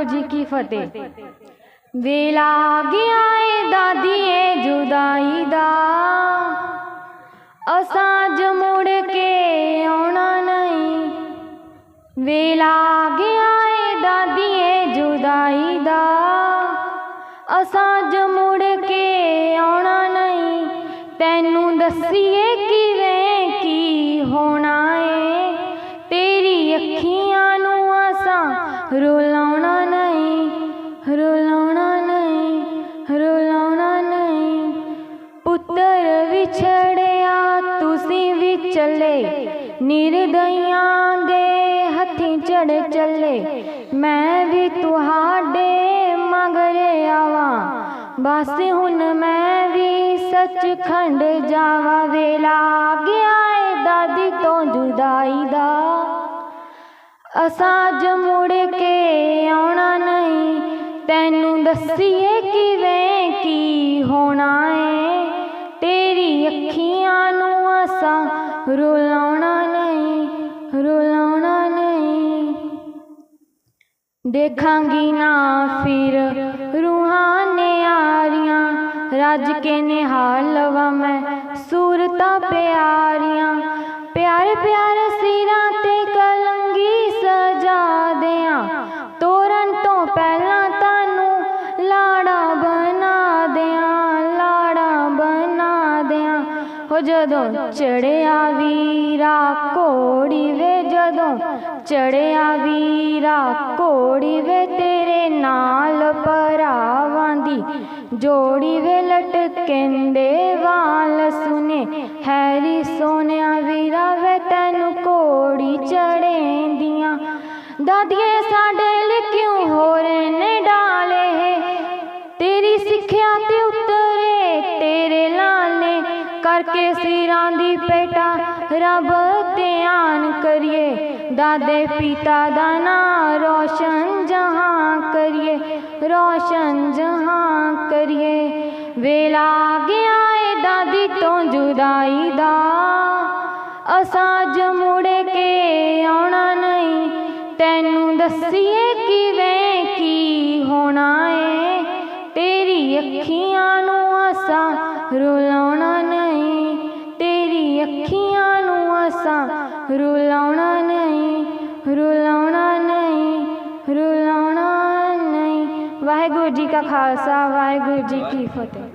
ਵਾਹਿਗੁਰੂ ਜੀ ਕੀ ਫਤਿਹ। ਵੇਲਾ ਆ ਗਿਆ ਏ ਦਾਦੀਏ ਜੁਦਾਈ ਦਾ। ਅਸਾਂ ਮੁੜ ਕੇ ਆਉਣਾ ਨਹੀਂ। ਵੇਲਾ ਆ ਗਿਆ ਏ ਦਾਦੀਏ ਜੁਦਾਈ ਦਾ। ਅਸਾਂਜ ਮੁੜ ਕੇ ਆਉਣਾ ਨਹੀਂ। ਤੈਨੂੰ ਦੱਸੀਏ ਕਿਵੇਂ ਕੀ ਹੋਣਾ ਏ। ਤੇਰੀ ਅੱਖੀਆਂ ਨੂੰ ਅਸਾਂ ਰੁਲਾਉਣਾ ਛੜਿਆ ਵਿਛੜਿਆ ਤੁਸੀਂ ਵੀ ਚੱਲੇ। ਨਿਰਦਈਆਂ ਦੇ ਹੱਥੀਂ ਚੜ ਚੱਲੇ। ਮੈਂ ਵੀ ਤੁਹਾਡੇ ਮਗਰ ਆਵਾਂ। ਬਸ ਹੁਣ ਮੈਂ ਵੀ ਸੱਚਖੰਡ ਜਾਵਾਂ। ਵੇਲਾ ਗਿਆ ਏ ਦਾਦੀ ਤੋਂ ਜੁਦਾਈ ਦਾ। ਅਸਾਂ ਅੱਜ ਮੁੜ ਕੇ ਆਉਣਾ ਨਹੀਂ। ਤੈਨੂੰ ਦੱਸੀਏ ਕਿਵੇਂ ਰੁਲਾਉਣਾ ਨਹੀਂ ਰੁਲਾਉਣਾ ਨਹੀਂ। ਦੇਖਾਂਗੀ ਨਾ ਫਿਰ ਰੂਹਾਂ ਨਿਆਰੀਆਂ, ਰੱਜ ਕੇ ਨਿਹਾਲ ਲਵਾਂ ਮੈਂ ਸੂਰਤਾਂ ਪਿਆਰੀਆਂ। ਪਿਆਰੇ ਪਿਆਰੇ ਸਿਰਾਂ ਤੇ ਕਲੰਗੀ ਸਜਾ ਦਿਆਂ, ਤੋਰਨ ਤੋਂ ਪਹਿਲਾਂ ਹੋ ਜਦੋਂ ਚੜਿਆ ਵੀਰਾ ਕੋੜੀ ਵੇ, ਜਦੋਂ ਚੜਿਆ ਵੀਰਾ ਕੋੜੀ ਵੇ, ਤੇਰੇ ਨਾਲ ਭਰਾਵਾਂ ਦੀ ਜੋੜੀ ਵੇ ਲਟਕੰਦੇ ਵਾਲ ਸੁਨੇ। ਹੈਰੀ ਸੋਨਿਆ ਵੀਰਾ ਵੇ, ਤੈਨੂੰ ਕੋੜੀ ਚੜੇਂਦੀਆਂ। ਦਾਦੀਏ ਸਾਡੇ ਲਈ ਕਿਉਂ ਹੋ ਰਹੇ ਨੇ? ਕੇ ਸਿਰਾਂ ਦੀ ਪੇਟਾ ਰੱਬ ਧਿਆਨ ਕਰੀਏ। ਦਾਦੇ ਪਿਤਾ ਦਾ ਨਾਂ ਰੋਸ਼ਨ ਜਹਾਂ ਕਰੀਏ, ਰੋਸ਼ਨ ਜਹਾਂ ਕਰੀਏ। ਵੇਲਾ ਗਿਆ ਏ ਦਾਦੀ ਤੋਂ ਜੁਦਾਈ ਦਾ, ਅਸਾਂ ਜ ਮੁੜ ਕੇ ਆਉਣਾ ਨਹੀਂ। ਤੈਨੂੰ ਦੱਸੀਏ ਕਿਵੇਂ ਕੀ ਹੋਣਾ ਏ, ਤੇਰੀ ਅੱਖੀਆਂ ਨੂੰ ਅਸਾਂ ਰੁਲਾਉਣਾ ਰੁਲਾਉਣਾ ਨਹੀਂ ਰੁਲਾਉਣਾ ਨਹੀਂ ਰੁਲਾਉਣਾ ਨਹੀਂ। ਵਾਹਿਗੁਰੂ ਜੀ ਕਾ ਖਾਲਸਾ ਵਾਹਿਗੁਰੂ ਜੀ ਕੀ ਫਤਿਹ।